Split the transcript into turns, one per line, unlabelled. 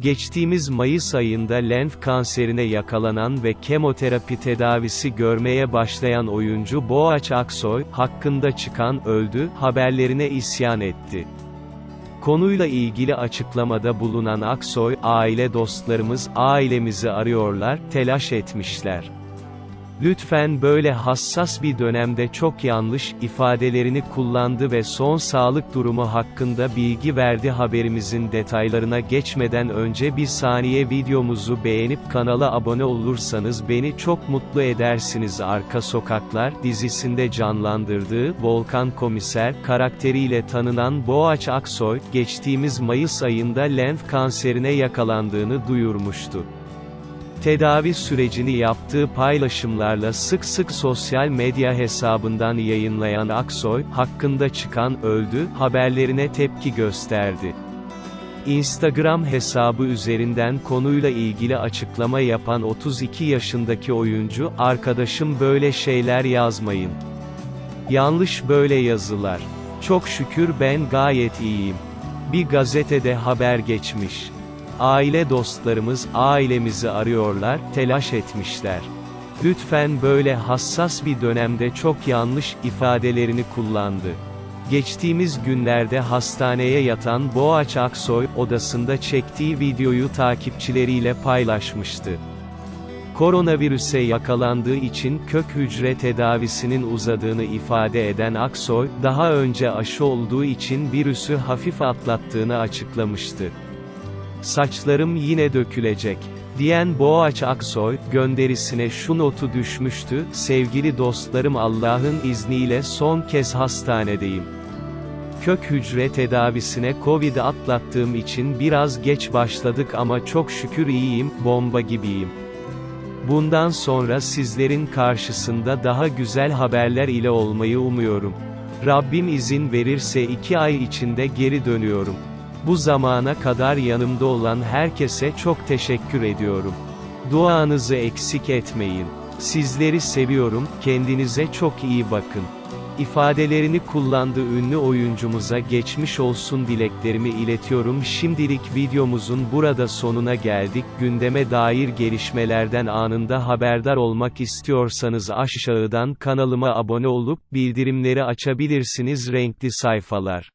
Geçtiğimiz Mayıs ayında lenf kanserine yakalanan ve kemoterapi tedavisi görmeye başlayan oyuncu Boğaç Aksoy, hakkında çıkan öldü haberlerine isyan etti. Konuyla ilgili açıklamada bulunan Aksoy, aile dostlarımız ailemizi arıyorlar, telaş etmişler. Lütfen böyle hassas bir dönemde çok yanlış ifadelerini kullandı ve son sağlık durumu hakkında bilgi verdi haberimizin detaylarına geçmeden önce bir saniye videomuzu beğenip kanala abone olursanız beni çok mutlu edersiniz Arka Sokaklar dizisinde canlandırdığı Volkan Komiser karakteriyle tanınan Boğaç Aksoy geçtiğimiz Mayıs ayında lenf kanserine yakalandığını duyurmuştu. Tedavi sürecini yaptığı paylaşımlarla sık sık sosyal medya hesabından yayınlayan Aksoy, hakkında çıkan öldü haberlerine tepki gösterdi. Instagram hesabı üzerinden konuyla ilgili açıklama yapan 32 yaşındaki oyuncu, arkadaşım böyle şeyler yazmayın. Yanlış böyle yazılar. Çok şükür ben gayet iyiyim. Bir gazetede haber geçmiş. Aile dostlarımız ailemizi arıyorlar, telaş etmişler. Lütfen böyle hassas bir dönemde çok yanlış ifadelerini kullandı. Geçtiğimiz günlerde hastaneye yatan Boğaç Aksoy, odasında çektiği videoyu takipçileriyle paylaşmıştı. Koronavirüse yakalandığı için kök hücre tedavisinin uzadığını ifade eden Aksoy, daha önce aşı olduğu için virüsü hafif atlattığını açıklamıştı. Saçlarım yine dökülecek. Diyen Boğaç Aksoy, gönderisine şu notu düşmüştü, sevgili dostlarım Allah'ın izniyle son kez hastanedeyim. Kök hücre tedavisine Covid atlattığım için biraz geç başladık ama çok şükür iyiyim, bomba gibiyim. Bundan sonra sizlerin karşısında daha güzel haberler ile olmayı umuyorum. Rabbim izin verirse iki ay içinde geri dönüyorum. Bu zamana kadar yanımda olan herkese çok teşekkür ediyorum. Duanızı eksik etmeyin. Sizleri seviyorum, kendinize çok iyi bakın. İfadelerini kullandığı ünlü oyuncumuza geçmiş olsun dileklerimi iletiyorum. Şimdilik videomuzun burada sonuna geldik. Gündeme dair gelişmelerden anında haberdar olmak istiyorsanız aşağıdan kanalıma abone olup bildirimleri açabilirsiniz renkli sayfalar.